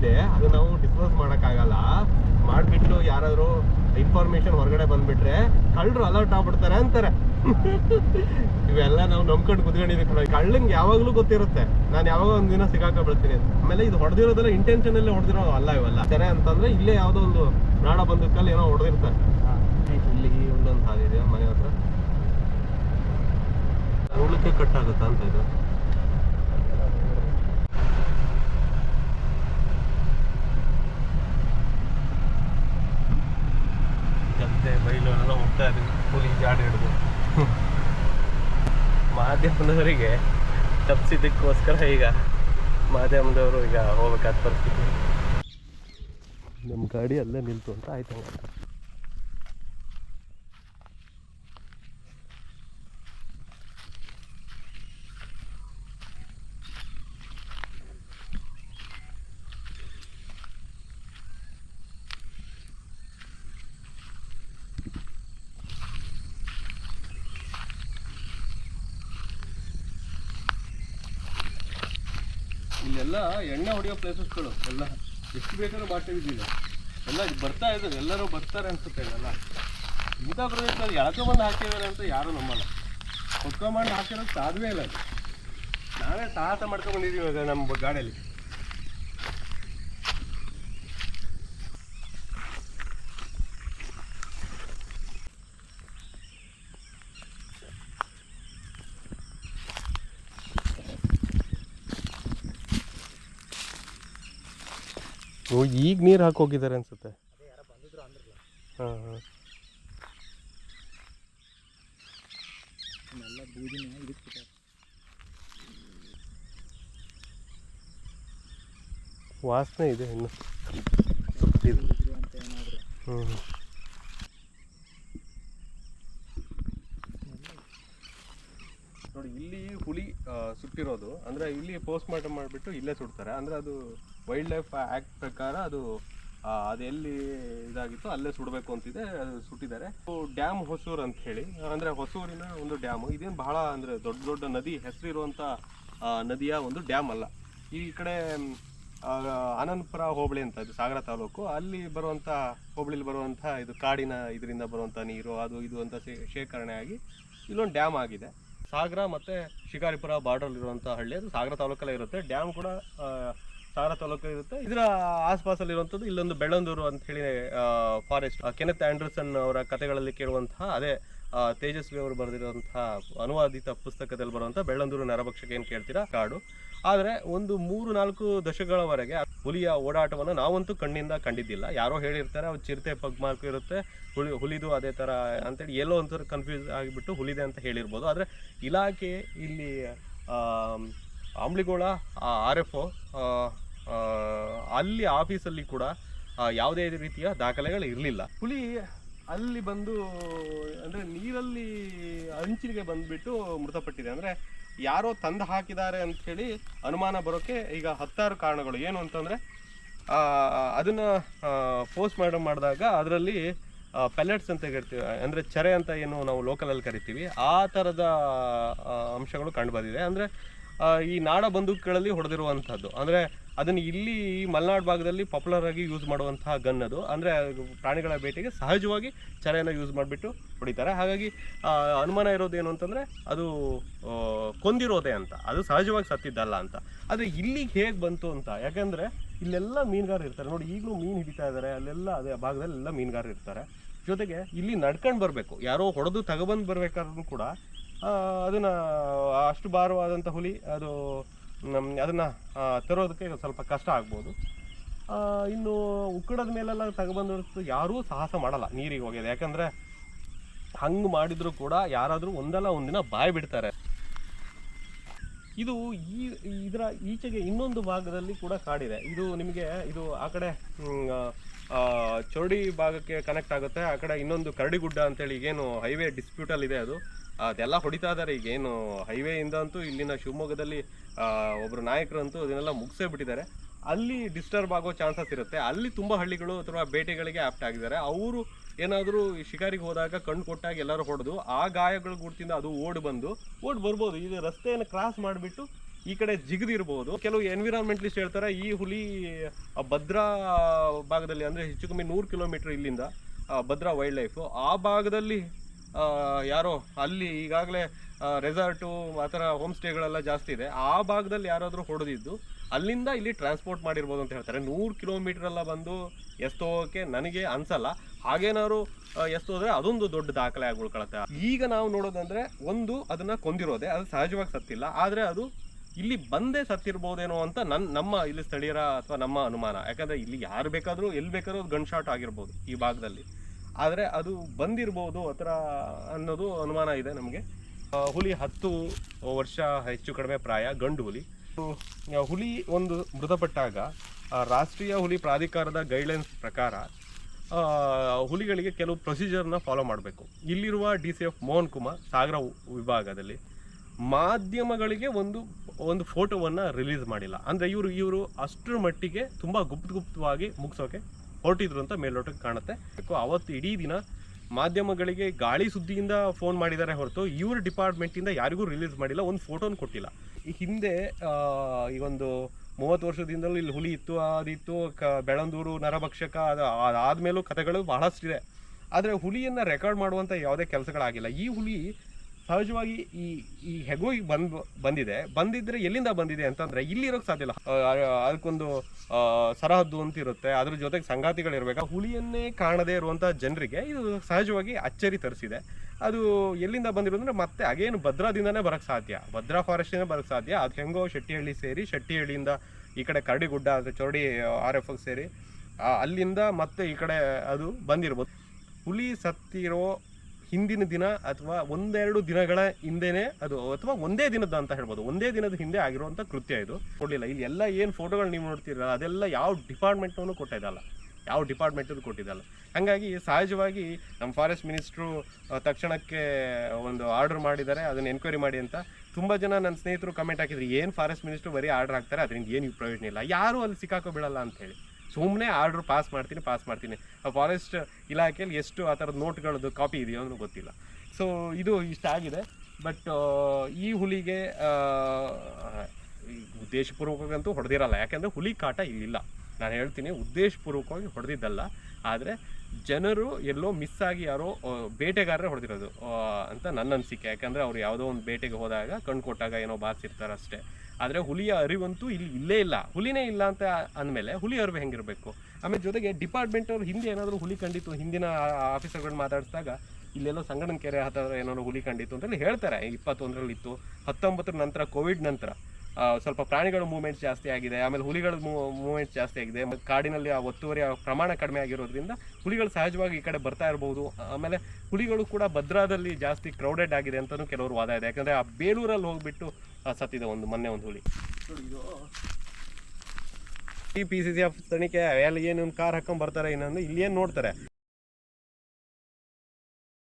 ಬಂದಿದೆ ಅದು ನಾವು ಡಿಸ್ಕ್ಲೋಸ್ ಮಾಡೋಕ್ಕಾಗಲ್ಲ. ಮಾಡಿಬಿಟ್ಟು ಯಾರಾದರೂ ಇನ್ಫಾರ್ಮೇಶನ್ ಹೊರಗಡೆ ಬಂದ್ಬಿಟ್ರೆ ಕಳ್ಳರು ಅಲರ್ಟ್ ಆಗ್ಬಿಡ್ತಾರೆ ಅಂತಾರೆ. ಇವೆಲ್ಲ ನಾವು ನಂಬ್ಕೊಂಡು ಕುತ್ಕೊಂಡಿದ್ದೀವಿ ಕಳ್ಳಂಗೆ ಯಾವಾಗಲೂ ಗೊತ್ತಿರುತ್ತೆ. ನಾನು ಯಾವಾಗ ಒಂದು ದಿನ ಸಿಗಾಕ ಬೀಳ್ತೀನಿ ಅಂತ. ಆಮೇಲೆ ಇದು ಹೊಡೆದಿರೋದೆಲ್ಲ ಇಂಟೆನ್ಷನಲ್ಲೇ ಹೊಡೆದಿರೋ ಅಲ್ಲ ಇವೆಲ್ಲ. ಸರಿ ಅಂತಂದ್ರೆ ಇಲ್ಲೇ ಯಾವುದೋ ಒಂದು ನಾಡ ಬಂದಕ್ಕಲ್ಲಿ ಏನೋ ಹೊಡೆದಿರ್ತಾರೆ. ಇಲ್ಲಿ ಒಂದೊಂದು ಹಾದಿದೆ ಮನೆ ಹತ್ರ. ಕಟ್ ಕಟ್ಟಾಗುತ್ತಾ ಅಂತ ಇದು? ಗದ್ದೆ ಬೈಲು ಎಲ್ಲ ಹೋಗ್ತಾ ಇದ್ವಿ ಕೂಲಿ ಜಾಡ ಹಿಡಿದು. ಮಾಧ್ಯಮದವರಿಗೆ ತಪ್ಪಿಸಿದ್ದಕ್ಕೋಸ್ಕರ ಈಗ ಮಾಧ್ಯಮದವರು ಈಗ ಹೋಗ್ಬೇಕಾದ ಪರಿಸ್ಥಿತಿ. ನಮ್ಮ ಗಾಡಿ ಅಲ್ಲೇ ನಿಲ್ತು ಅಂತ ಆಯ್ತು ಇಲ್ಲೆಲ್ಲ ಎಣ್ಣೆ ಹೊಡೆಯೋ ಪ್ಲೇಸಸ್ಗಳು ಎಲ್ಲ ಎಷ್ಟು ಬೇಕಾದ್ರೂ ಬಾಟೆ ಇದ್ದಿಲ್ಲ. ಎಲ್ಲ ಬರ್ತಾ ಇದ್ದಾರೆ ಎಲ್ಲರೂ ಬರ್ತಾರೆ ಅನ್ಸುತ್ತೆ ಇಲ್ಲೆಲ್ಲ ಇಂಥ ಪ್ರದೇಶದಲ್ಲಿ ಎಳ್ಕೊಂಬಂದು ಹಾಕಿದ್ದಾರೆ ಅಂತ ಯಾರೂ ನಮ್ಮಲ್ಲ ಹೊತ್ಕೊಂಬಂದು ಹಾಕಿರೋದು ಸಾಧ್ಯವೇ ಇಲ್ಲ ನಾವೇ ಸಾಹಸ ಮಾಡ್ಕೊಂಡ್ ಬಂದಿದ್ದೀವಿ ಇವಾಗ ನಮ್ಮ ಗಾಡಿಯಲ್ಲಿ. ಓ, ಈಗ ನೀರು ಹಾಕಿ ಹೋಗಿದ್ದಾರೆ ಅನ್ಸುತ್ತೆ. ಹಾಂ ಹಾಂ. ವಾಸನೆ ಇದೆ ಇನ್ನು. ಹ್ಞೂ ನೋಡಿ, ಇಲ್ಲಿ ಹುಲಿ ಸುಟ್ಟಿರೋದು, ಅಂದ್ರೆ ಇಲ್ಲಿ ಪೋಸ್ಟ್ ಮಾರ್ಟಮ್ ಮಾಡಿಬಿಟ್ಟು ಇಲ್ಲೇ ಸುಡ್ತಾರೆ. ಅಂದ್ರೆ ಅದು ವೈಲ್ಡ್ ಲೈಫ್ ಆಕ್ಟ್ ಪ್ರಕಾರ ಅದು ಅದೆಲ್ಲಿ ಅದು ಇದಾಗಿತ್ತು ಅಲ್ಲೇ ಸುಡಬೇಕು ಅಂತಿದೆ, ಅದು ಸುಟ್ಟಿದ್ದಾರೆ. ಡ್ಯಾಮ್ ಹೊಸೂರು ಅಂತ ಹೇಳಿ. ಅಂದ್ರೆ ಹೊಸೂರಿನ ಒಂದು ಡ್ಯಾಮ್. ಇದೇನು ಬಹಳ ಅಂದ್ರೆ ದೊಡ್ಡ ದೊಡ್ಡ ನದಿ ಹೆಸರಿರುವಂಥ ನದಿಯ ಒಂದು ಡ್ಯಾಮ್ ಅಲ್ಲ. ಈ ಕಡೆ ಅನಂತಪುರ ಹೋಬಳಿ ಅಂತ ಇದು, ಸಾಗರ ತಾಲೂಕು. ಅಲ್ಲಿ ಬರುವಂತ, ಹೋಬಳಿಲಿ ಬರುವಂತ ಇದು ಕಾಡಿನ ಇದರಿಂದ ಬರುವಂತ ನೀರು, ಅದು ಇದು ಅಂತ ಶೇಖರಣೆ ಆಗಿ ಇಲ್ಲೊಂದು ಡ್ಯಾಮ್ ಆಗಿದೆ. ಸಾಗರ ಮತ್ತೆ ಶಿಕಾರಿಪುರ ಬಾರ್ಡರ್ ಇರುವಂತ ಹಳ್ಳಿ. ಅದು ಸಾಗರ ತಾಲೂಕಲ್ಲೇ ಇರುತ್ತೆ. ಡ್ಯಾಮ್ ಕೂಡ ಆ, ತಾಲೂಕು ಇರುತ್ತೆ. ಇದರ ಆಸ್ಪಾಸಲ್ಲಿ ಇರುವಂಥದ್ದು ಇಲ್ಲೊಂದು ಬೆಳ್ಳಂದೂರು ಅಂತ ಹೇಳಿ ಫಾರೆಸ್ಟ್ ಕೆನೆತ್ ಆಂಡರ್ಸನ್ ಅವರ ಕಥೆಗಳಲ್ಲಿ ಕೇಳುವಂತಹ ಅದೇ ತೇಜಸ್ವಿ ಅವರು ಬರೆದಿರುವಂತಹ ಅನುವಾದಿತ ಪುಸ್ತಕದಲ್ಲಿ ಬರುವಂತಹ ಬೆಳ್ಳಂದೂರು ನರಭಕ್ಷಕ ಏನು ಕೇಳ್ತೀರಾ? ಕಾಡು. ಆದರೆ ಒಂದು ಮೂರು ನಾಲ್ಕು ದಶಕಗಳವರೆಗೆ ಹುಲಿಯ ಓಡಾಟವನ್ನು ನಾವಂತೂ ಕಣ್ಣಿಂದ ಕಂಡಿದ್ದಿಲ್ಲ. ಯಾರೋ ಹೇಳಿರ್ತಾರೆ ಅವ್ರು ಚಿರತೆ ಪಗ್ ಮಾರ್ಕ್ ಇರುತ್ತೆ ಹುಲಿ ಹುಲಿದು ಅದೇ ಥರ ಅಂತೇಳಿ ಎಲ್ಲೋ ಒಂಥರ ಕನ್ಫ್ಯೂಸ್ ಆಗಿಬಿಟ್ಟು ಹುಲಿದೆ ಅಂತ ಹೇಳಿರ್ಬೋದು. ಆದರೆ ಇಲಾಖೆ ಇಲ್ಲಿ ಆಮ್ಲಿಗೋಳ ಆರ್ ಎಫ್ ಅಲ್ಲಿ ಆಫೀಸಲ್ಲಿ ಕೂಡ ಯಾವುದೇ ರೀತಿಯ ದಾಖಲೆಗಳು ಇರಲಿಲ್ಲ. ಹುಲಿ ಅಲ್ಲಿ ಬಂದು, ಅಂದರೆ ನೀರಲ್ಲಿ ಅಂಚಿಗೆ ಬಂದುಬಿಟ್ಟು ಮೃತಪಟ್ಟಿದೆ. ಅಂದರೆ ಯಾರೋ ತಂದು ಹಾಕಿದ್ದಾರೆ ಅಂಥೇಳಿ ಅನುಮಾನ ಬರೋಕ್ಕೆ ಈಗ ಹತ್ತಾರು ಕಾರಣಗಳು. ಏನು ಅಂತಂದರೆ ಅದನ್ನು ಪೋಸ್ಟ್ ಮಾರ್ಟಮ್ ಮಾಡಿದಾಗ ಅದರಲ್ಲಿ ಪೆಲೆಟ್ಸ್ ಅಂತ ಹೇಳ್ತೀವಿ, ಅಂದರೆ ಚರೆ ಅಂತ ಏನು ನಾವು ಲೋಕಲಲ್ಲಿ ಕರಿತೀವಿ. ಆ ಥರದ ಅಂಶಗಳು ಕಂಡು ಬಂದಿದೆ. ಅಂದರೆ ಈ ನಾಡ ಬಂದೂಕುಗಳಲ್ಲಿ ಹೊಡೆದಿರುವಂಥದ್ದು. ಅಂದರೆ ಅದನ್ನು ಇಲ್ಲಿ ಈ ಮಲೆನಾಡು ಭಾಗದಲ್ಲಿ ಪಾಪ್ಯುಲರ್ ಆಗಿ ಯೂಸ್ ಮಾಡುವಂತಹ ಗನ್ ಅದು. ಅಂದರೆ ಪ್ರಾಣಿಗಳ ಬೇಟೆಗೆ ಸಹಜವಾಗಿ ಚರೆಯನ್ನು ಯೂಸ್ ಮಾಡಿಬಿಟ್ಟು ಹೊಡಿತಾರೆ. ಹಾಗಾಗಿ ಅನುಮಾನ ಇರೋದೇನು ಅಂತಂದರೆ ಅದು ಕೊಂದಿರೋದೆ ಅಂತ. ಅದು ಸಹಜವಾಗಿ ಸತ್ತಿದ್ದಲ್ಲ ಅಂತ. ಆದರೆ ಇಲ್ಲಿಗೆ ಹೇಗೆ ಬಂತು ಅಂತ, ಯಾಕಂದರೆ ಇಲ್ಲೆಲ್ಲ ಮೀನುಗಾರರು ಇರ್ತಾರೆ. ನೋಡಿ, ಈಗಲೂ ಮೀನು ಹಿಡಿತಾ ಇದ್ದಾರೆ. ಅಲ್ಲೆಲ್ಲ ಅದೇ ಭಾಗದಲ್ಲಿ ಎಲ್ಲ ಮೀನುಗಾರರು ಇರ್ತಾರೆ. ಜೊತೆಗೆ ಇಲ್ಲಿ ನಡ್ಕೊಂಡು ಬರಬೇಕು. ಯಾರೋ ಹೊಡೆದು ತಗೊಬಂದು ಬರ್ಬೇಕಾದ್ರೂ ಕೂಡ ಅದನ್ನ, ಅಷ್ಟು ಭಾರವಾದಂಥ ಹುಲಿ, ಅದು ನಮ್ಮ ಅದನ್ನ ತರೋದಕ್ಕೆ ಸ್ವಲ್ಪ ಕಷ್ಟ ಆಗ್ಬೋದು. ಇನ್ನು ಉಕ್ಕಡದ ಮೇಲೆಲ್ಲ ತಗೊಬಂದು ಯಾರೂ ಸಾಹಸ ಮಾಡಲ್ಲ ನೀರಿಗೆ ಹೋಗ್ಯದ. ಯಾಕಂದ್ರೆ ಹಂಗೆ ಮಾಡಿದರೂ ಕೂಡ ಯಾರಾದರೂ ಒಂದಲ್ಲ ಒಂದಿನ ಬಾಯಿ ಬಿಡ್ತಾರೆ. ಇದು ಈ, ಇದರ ಈಚೆಗೆ ಇನ್ನೊಂದು ಭಾಗದಲ್ಲಿ ಕೂಡ ಕಾಡಿದೆ. ಇದು ನಿಮಗೆ, ಇದು ಆ ಕಡೆ ಚೌಡಿ ಭಾಗಕ್ಕೆ ಕನೆಕ್ಟ್ ಆಗುತ್ತೆ. ಆ ಕಡೆ ಇನ್ನೊಂದು ಕರಡಿಗುಡ್ಡ ಅಂತೇಳಿ ಈಗೇನು ಹೈವೇ ಡಿಸ್ಪ್ಯೂಟಲ್ಲಿ ಇದೆ ಅದು. ಅದೆಲ್ಲ ಹೊಡಿತಾ ಇದ್ದಾರೆ ಈಗೇನು ಹೈವೇಯಿಂದ ಅಂತೂ ಇಲ್ಲಿನ ಶಿವಮೊಗ್ಗದಲ್ಲಿ ಒಬ್ಬರು ನಾಯಕರಂತೂ ಅದನ್ನೆಲ್ಲ ಮುಗಿಸೇ ಬಿಟ್ಟಿದ್ದಾರೆ. ಅಲ್ಲಿ ಡಿಸ್ಟರ್ಬ್ ಆಗೋ ಚಾನ್ಸಸ್ ಇರುತ್ತೆ. ಅಲ್ಲಿ ತುಂಬ ಹಳ್ಳಿಗಳು ಅಥವಾ ಬೇಟೆಗಳಿಗೆ ಆಪ್ಟ್ ಆಗಿದ್ದಾರೆ. ಅವರು ಏನಾದರೂ ಶಿಕಾರಿಗೆ ಹೋದಾಗ ಕಣ್ಣು ಕೊಟ್ಟಾಗ ಎಲ್ಲರೂ ಹೊಡೆದು ಆ ಗಾಯಗಳ ಗುರ್ತಿಂದ ಅದು ಓಡಿ ಬಂದು, ಓಡಿ ಬರ್ಬೋದು. ಇದು ರಸ್ತೆಯನ್ನು ಕ್ರಾಸ್ ಮಾಡಿಬಿಟ್ಟು ಈ ಕಡೆ ಜಿಗಿದಿರ್ಬೋದು ಕೆಲವು ಎನ್ವಿರಾನ್ಮೆಂಟ್ಲಿಸ್ಟ್ ಹೇಳ್ತಾರೆ, ಈ ಹುಲಿ ಭದ್ರಾ ಭಾಗದಲ್ಲಿ ಅಂದ್ರೆ ಹೆಚ್ಚು ಕಮ್ಮಿ ನೂರು ಕಿಲೋಮೀಟರ್ ಇಲ್ಲಿಂದ ಭದ್ರಾ ವೈಲ್ಡ್ ಲೈಫ್ ಆ ಭಾಗದಲ್ಲಿ ಯಾರೋ ಅಲ್ಲಿ ಈಗಾಗಲೇ ರೆಸಾರ್ಟು ಆ ಥರ ಹೋಮ್ ಸ್ಟೇಗಳೆಲ್ಲ ಜಾಸ್ತಿ ಇದೆ. ಆ ಭಾಗದಲ್ಲಿ ಯಾರಾದರೂ ಹೊಡೆದಿದ್ದು, ಅಲ್ಲಿಂದ ಇಲ್ಲಿ ಟ್ರಾನ್ಸ್ಪೋರ್ಟ್ ಮಾಡಿರ್ಬೋದು ಅಂತ ಹೇಳ್ತಾರೆ. ನೂರು ಕಿಲೋಮೀಟರ್ ಎಲ್ಲ ಬಂದು ಎಸ್ತೋಕೆ ನನಗೆ ಅನ್ಸಲ್ಲ. ಹಾಗೇನಾದ್ರು ಎಸ್ತೋದ್ರೆ ಅದೊಂದು ದೊಡ್ಡ ದಾಖಲೆ ಆಗಿ ಉಳ್ಕೊಳತ್ತೆ ಈಗ ನಾವು ನೋಡೋದಂದ್ರೆ, ಒಂದು ಅದನ್ನು ಕೊಂದಿರೋದೆ. ಅದು ಸಹಜವಾಗಿ ಸತ್ತಿಲ್ಲ. ಆದರೆ ಅದು ಇಲ್ಲಿ ಬಂದೇ ಸತ್ತಿರ್ಬೋದೇನೋ ಅಂತ ನನ್ನ ನಮ್ಮ ಇಲ್ಲಿ ಸ್ಥಳೀಯರ ಅಥವಾ ನಮ್ಮ ಅನುಮಾನ. ಯಾಕಂದರೆ ಇಲ್ಲಿ ಯಾರು ಬೇಕಾದರೂ, ಎಲ್ಲಿ ಬೇಕಾದ್ರೂ ಗನ್ ಶಾಟ್ ಆಗಿರ್ಬೋದು ಈ ಭಾಗದಲ್ಲಿ. ಆದರೆ ಅದು ಬಂದಿರ್ಬೋದು ಆ ಥರ ಅನ್ನೋದು ಅನುಮಾನ ಇದೆ ನಮಗೆ. ಹುಲಿ ಹತ್ತು ವರ್ಷ ಹೆಚ್ಚು ಕಡಿಮೆ ಪ್ರಾಯ, ಗಂಡು ಹುಲಿ. ಹುಲಿ ಒಂದು ಮೃತಪಟ್ಟಾಗ ರಾಷ್ಟ್ರೀಯ ಹುಲಿ ಪ್ರಾಧಿಕಾರದ ಗೈಡ್ಲೈನ್ಸ್ ಪ್ರಕಾರ ಹುಲಿಗಳಿಗೆ ಕೆಲವು ಪ್ರೊಸೀಜರ್ನ ಫಾಲೋ ಮಾಡಬೇಕು. ಇಲ್ಲಿರುವ D C F Mohan Kumar Sagara ವಿಭಾಗದಲ್ಲಿ. ಮಾಧ್ಯಮಗಳಿಗೆ ಒಂದು ಒಂದು ಫೋಟೋವನ್ನು ರಿಲೀಸ್ ಮಾಡಿಲ್ಲ. ಅಂದರೆ ಇವರು ಇವರು ಅಷ್ಟರ ಮಟ್ಟಿಗೆ ತುಂಬ ಗುಪ್ತ ಗುಪ್ತವಾಗಿ ಮುಗಿಸೋಕೆ ಹೊರಟಿದ್ರು ಅಂತ ಮೇಲ್ನೋಟಕ್ಕೆ ಕಾಣುತ್ತೆ. ಅವತ್ತು ಇಡೀ ದಿನ ಮಾಧ್ಯಮಗಳಿಗೆ ಗಾಳಿ ಸುದ್ದಿಯಿಂದ ಫೋನ್ ಮಾಡಿದ್ದಾರೆ ಹೊರತು ಇವ್ರ ಡಿಪಾರ್ಟ್ಮೆಂಟಿಂದ ಯಾರಿಗೂ ರಿಲೀಸ್ ಮಾಡಿಲ್ಲ, ಒಂದು ಫೋಟೋನ ಕೊಟ್ಟಿಲ್ಲ. ಈ ಹಿಂದೆ ಈ ಒಂದು ಮೂವತ್ತು ವರ್ಷದಿಂದಲೂ ಇಲ್ಲಿ ಹುಲಿ ಇತ್ತು ಅದಿತ್ತು ಕ ಬೆಳಂದೂರು ನರಭಕ್ಷಕ, ಅದು ಆದಮೇಲೂ ಕಥೆಗಳು ಬಹಳಷ್ಟಿದೆ. ಆದರೆ ಹುಲಿಯನ್ನು ರೆಕಾರ್ಡ್ ಮಾಡುವಂಥ ಯಾವುದೇ ಕೆಲಸಗಳಾಗಿಲ್ಲ. ಈ ಹುಲಿ ಸಹಜವಾಗಿ ಈ ಈ ಹೆಗೋಗಿ ಬಂದ್, ಬಂದಿದೆ. ಬಂದಿದ್ರೆ ಎಲ್ಲಿಂದ ಬಂದಿದೆ ಅಂತಂದ್ರೆ ಇಲ್ಲಿ ಇರೋಕ್ ಸಾಧ್ಯ ಇಲ್ಲ. ಅದಕ್ಕೊಂದು ಸರಹದ್ದು ಅಂತ ಇರುತ್ತೆ ಅದ್ರ ಜೊತೆಗೆ ಸಂಗಾತಿಗಳಿರ್ಬೇಕು? ಹುಲಿಯನ್ನೇ ಕಾಣದೇ ಇರುವಂತ ಜನರಿಗೆ ಇದು ಸಹಜವಾಗಿ ಅಚ್ಚರಿ ತರಿಸಿದೆ. ಅದು ಎಲ್ಲಿಂದ ಬಂದಿರೋದಂದ್ರೆ ಮತ್ತೆ ಅಗೇನು ಭದ್ರಾದಿಂದನೇ ಬರಕ್ ಸಾಧ್ಯ. ಭದ್ರಾ ಫಾರೆಸ್ಟಿಂದ ಬರಕ್ ಸಾಧ್ಯ. ಅದು ಹೆಂಗೋ ಶೆಟ್ಟಿಹಳ್ಳಿ ಸೇರಿ, ಶೆಟ್ಟಿಹಳ್ಳಿಯಿಂದ ಈ ಕಡೆ ಕರಡಿಗುಡ್ಡ ಅದು ಚೌಡಿ, ಆರ್ ಎಫ್ ಸೇರಿ ಅಲ್ಲಿಂದ ಮತ್ತೆ ಈ ಕಡೆ ಅದು ಬಂದಿರ್ಬೋದು. ಹುಲಿ ಸತ್ತಿರೋ ಹಿಂದಿನ ದಿನ ಅಥವಾ ಒಂದೆರಡು ದಿನಗಳ ಹಿಂದೆನೆ ಅದು, ಅಥವಾ ಒಂದೇ ದಿನದ ಅಂತ ಹೇಳ್ಬೋದು. ಒಂದೇ ದಿನದ ಹಿಂದೆ ಆಗಿರುವಂಥ ಕೃತ್ಯ ಇದು. ಕೊಡಲಿಲ್ಲ. ಇಲ್ಲಿ ಎಲ್ಲ ಏನು ಫೋಟೋಗಳು ನೀವು ನೋಡ್ತೀರಲ್ಲ ಅದೆಲ್ಲ ಯಾವ ಡಿಪಾರ್ಟ್ಮೆಂಟ್ನೂ ಕೊಟ್ಟಿದ್ದಲ್ಲ ಯಾವ ಡಿಪಾರ್ಟ್ಮೆಂಟು ಕೊಟ್ಟಿದ್ದಲ್ಲ ಹಾಗಾಗಿ ಸಹಜವಾಗಿ ನಮ್ಮ ಫಾರೆಸ್ಟ್ ಮಿನಿಸ್ಟ್ರು ತಕ್ಷಣಕ್ಕೆ ಒಂದು ಆರ್ಡರ್ ಮಾಡಿದ್ದಾರೆ. ಅದನ್ನು ಎನ್ಕ್ವೈರಿ ಮಾಡಿ ಅಂತ. ತುಂಬ ಜನ ನನ್ನ ಸ್ನೇಹಿತರು ಕಮೆಂಟ್ ಹಾಕಿದ್ರು, ಏನು ಫಾರೆಸ್ಟ್ ಮಿನಿಸ್ಟ್ರು ಬರೀ ಆರ್ಡರ್ ಹಾಕ್ತಾರೆ, ಅದರಿಂದ ಏನು ಪ್ರಯೋಜನ ಇಲ್ಲ. ಯಾರೂ ಅಲ್ಲಿ ಸಿಕ್ಕಾಕೋ ಬಿಡಲ್ಲ ಅಂತ ಹೇಳಿ. ಸುಮ್ಮನೆ ಆರ್ಡ್ರ್ ಪಾಸ್ ಮಾಡ್ತೀನಿ ಪಾಸ್ ಮಾಡ್ತೀನಿ. ಫಾರೆಸ್ಟ್ ಇಲಾಖೆಯಲ್ಲಿ ಎಷ್ಟು ಆ ಥರದ ನೋಟ್ಗಳದ್ದು ಕಾಪಿ ಇದೆಯೋ ಅನ್ನೋ ಗೊತ್ತಿಲ್ಲ. ಸೊ ಇದು ಇಷ್ಟ ಆಗಿದೆ. ಬಟ್ ಈ ಹುಲಿಗೆ ಆ, ಉದ್ದೇಶಪೂರ್ವಕವಾಗಂತೂ ಹೊಡೆದಿರಲ್ಲ. ಯಾಕೆಂದರೆ ಹುಲಿ ಕಾಟ ಇಲ್ಲಿಲ್ಲ. ನಾನು ಹೇಳ್ತೀನಿ ಉದ್ದೇಶಪೂರ್ವಕವಾಗಿ ಹೊಡೆದಿದ್ದಲ್ಲ. ಆದರೆ ಜನರು ಎಲ್ಲೋ ಮಿಸ್ ಆಗಿ ಯಾರೋ ಆ, ಬೇಟೆಗಾರರೇ ಹೊಡೆದಿರೋದು ಅಂತ ನನ್ನ ಅನಿಸಿಕೆ. ಯಾಕಂದರೆ ಅವ್ರು ಯಾವುದೋ ಒಂದು ಬೇಟೆಗೆ ಹೋದಾಗ ಕಣ್ಣು ಕೊಟ್ಟಾಗ ಏನೋ ಬಾರಿಸಿರ್ತಾರೆ ಆದರೆ ಹುಲಿಯ ಅರಿವಂತೂ ಇಲ್ಲಿ ಇಲ್ಲೇ ಇಲ್ಲ. ಹುಲಿನೇ ಇಲ್ಲ ಅಂತ ಅಂದಮೇಲೆ ಹುಲಿ ಅರಿವು ಹೆಂಗಿರಬೇಕು? ಆಮೇಲೆ ಜೊತೆಗೆ ಡಿಪಾರ್ಟ್ಮೆಂಟ್ ಅವ್ರು ಹಿಂದೆ ಏನಾದರೂ ಹುಲಿ ಕಂಡಿತ್ತು, ಹಿಂದಿನ ಆಫೀಸರ್ಗಳನ್ನ ಮಾತಾಡಿಸಿದಾಗ ಇಲ್ಲೆಲ್ಲೋ ಸಂಗಣನ ಕೆರೆ ಹತ್ತಿರ ಏನಾದ್ರು ಹುಲಿ ಕಂಡಿತ್ತು ಅಂತೇಳಿ ಹೇಳ್ತಾರೆ. ಇಪ್ಪತ್ತೊಂದರಲ್ಲಿ ಇತ್ತು ಹತ್ತೊಂಬತ್ತರ ನಂತರ, ಕೋವಿಡ್ ನಂತರ ಸ್ವಲ್ಪ ಪ್ರಾಣಿಗಳ ಮೂವ್ಮೆಂಟ್ ಜಾಸ್ತಿ ಆಗಿದೆ, ಆಮೇಲೆ ಹುಲಿಗಳ ಮೂವ್ಮೆಂಟ್ ಜಾಸ್ತಿ ಆಗಿದೆ, ಮತ್ತು ಕಾಡಿನಲ್ಲಿ ಆ ಒತ್ತುವರಿಯ ಪ್ರಮಾಣ ಕಡಿಮೆ ಆಗಿರೋದ್ರಿಂದ ಹುಲಿಗಳು ಸಹಜವಾಗಿ ಈ ಕಡೆ ಬರ್ತಾ ಇರ್ಬೋದು. ಆಮೇಲೆ ಹುಲಿಗಳು ಕೂಡ ಭದ್ರಾದಲ್ಲಿ ಜಾಸ್ತಿ ಕ್ರೌಡೆಡ್ ಆಗಿದೆ ಅಂತಲೂ ಕೆಲವರು ವಾದ ಇದೆ. ಯಾಕಂದರೆ ಆ ಬೇಲೂರಲ್ಲಿ ಹೋಗ್ಬಿಟ್ಟು ಸತ್ತಿದೆ ಒಂದು ಮೊನ್ನೆ ಒಂದು ಹುಳಿ. ಈ ಪಿ ಸಿ ಸಿ ಎಫ್ ತನಿಖೆ ಅಲ್ಲಿ ಏನೊಂದು ಕಾರ್ ಹಾಕೊಂಡ್ ಬರ್ತಾರೆ ಇನ್ನೊಂದು ಇಲ್ಲಿ ಏನು ನೋಡ್ತಾರೆ?